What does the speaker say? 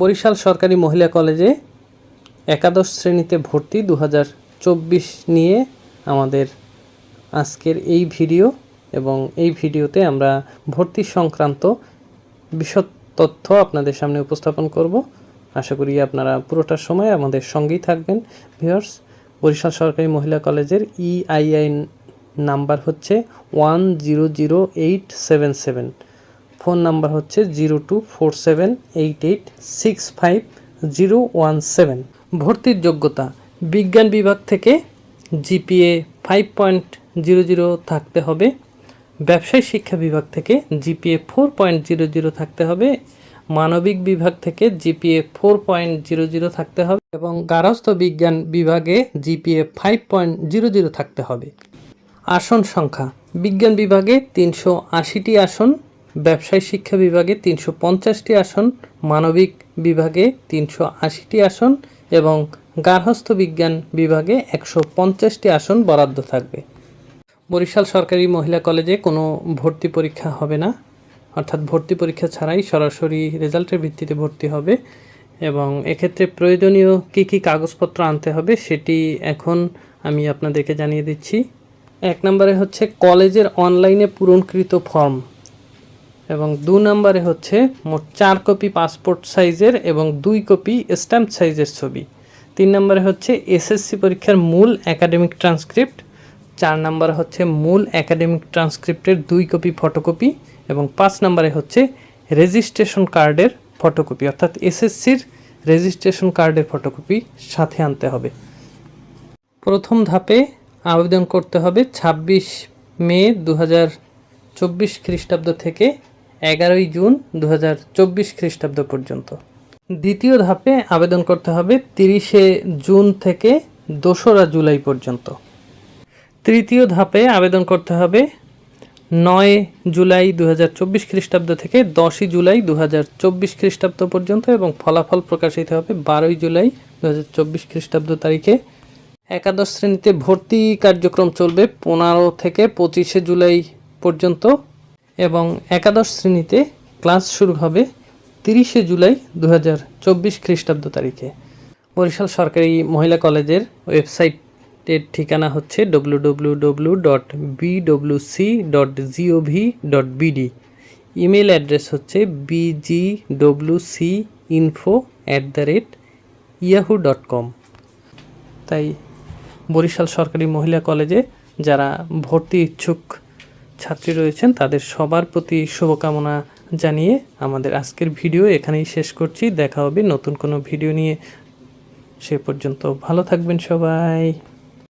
বরিশাল সরকারি মহিলা কলেজে একাদশ শ্রেণীতে ভর্তি দু হাজার চব্বিশ নিয়ে আমাদের আজকের এই ভিডিও এবং এই ভিডিওতে আমরা ভর্তি সংক্রান্ত বিশদ তথ্য আপনাদের সামনে উপস্থাপন করব। আশা করি আপনারা পুরোটা সময় আমাদের সঙ্গেই থাকবেন। ভিউয়ার্স, বরিশাল সরকারি মহিলা কলেজের E E I I number হচ্ছে one zero zero eight seven seven. Phone number হচ্ছে zero two four seven eight eight six five zero one seven. ভর্তির যোগ্যতা, বিজ্ঞান বিভাগ থেকে GPA five point zero zero থাকতে হবে। ব্যবসায় শিক্ষা বিভাগ থেকে GPA four point zero zero থাকতে হবে। মানবিক বিভাগ থেকে GPA four point zero zero থাকতে হবে এবং গারস্থ বিজ্ঞান বিভাগে GPA five point zero zero থাকতে হবে। আসন সংখ্যা, বিজ্ঞান বিভাগে তিনশো আশিটি আসন ব্যবসায় শিক্ষা বিভাগে তিনশো পঞ্চাশটি আসন, মানবিক বিভাগে তিনশো আশিটি আসন এবং গার্হস্থ্য বিজ্ঞান বিভাগে একশো পঞ্চাশটি আসন বরাদ্দ থাকবে। বরিশাল সরকারি মহিলা কলেজে কোনো ভর্তি পরীক্ষা হবে না। অর্থাৎ ভর্তি পরীক্ষা ছাড়াই সরাসরি রেজাল্টের ভিত্তিতে ভর্তি হবে এবং এক্ষেত্রে প্রয়োজনীয় কী কী কাগজপত্র আনতে হবে সেটি এখন আমি আপনাদেরকে জানিয়ে দিচ্ছি। এক নম্বরে হচ্ছে কলেজের অনলাইনে পূরণকৃত ফর্ম। এবং দু নম্বরে হচ্ছে মোট চার কপি পাসপোর্ট সাইজের এবং দুই কপি স্ট্যাম্প সাইজের ছবি। তিন নম্বরে হচ্ছে এসএসসি পরীক্ষার মূল একাডেমিক ট্রান্সক্রিপ্ট। চার নম্বরে হচ্ছে মূল একাডেমিক ট্রান্সক্রিপ্টের দুই কপি ফটোকপি এবং পাঁচ নম্বরে হচ্ছে রেজিস্ট্রেশন কার্ডের ফটোকপি, অর্থাৎ এসএসসির রেজিস্ট্রেশন কার্ডের ফটোকপি সাথে আনতে হবে। প্রথম ধাপে আবেদন করতে হবে ছাব্বিশ মে দু চব্বিশ খ্রিস্টাব্দ থেকে এগারোই জুন দু হাজার চব্বিশ খ্রিস্টাব্দ পর্যন্ত। দ্বিতীয় ধাপে আবেদন করতে হবে তিরিশে জুন থেকে দোসরা জুলাই পর্যন্ত। তৃতীয় ধাপে আবেদন করতে হবে নয় জুলাই দু হাজার চব্বিশ খ্রিস্টাব্দ থেকে দশই জুলাই দু হাজার চব্বিশ খ্রিস্টাব্দ পর্যন্ত এবং ফলাফল প্রকাশিত হবে বারোই জুলাই দু হাজার চব্বিশ খ্রিস্টাব্দ তারিখে। একাদশ শ্রেণীতে ভর্তি কার্যক্রম চলবে পনেরো থেকে পঁচিশে জুলাই পর্যন্ত। এবং একাদশ শ্রেণীতে ক্লাস শুরু হবে তিরিশে জুলাই দু হাজার চব্বিশ খ্রিস্টাব্দ তারিখে। বরিশাল সরকারি মহিলা কলেজের ওয়েবসাইটের ঠিকানা হচ্ছে W W W dot B W C dot G O V dot B D email address হচ্ছে B G W C info at the rate Yahoo dot com তাই বরিশাল সরকারি মহিলা কলেজে যারা ভর্তি ইচ্ছুক ছাত্রী রয়েছেন, তাদের সবার প্রতি শুভকামনা জানিয়ে আমাদের আজকের ভিডিও এখানেই শেষ করছি। দেখা হবে নতুন কোনো ভিডিও নিয়ে। সে পর্যন্ত ভালো থাকবেন সবাই।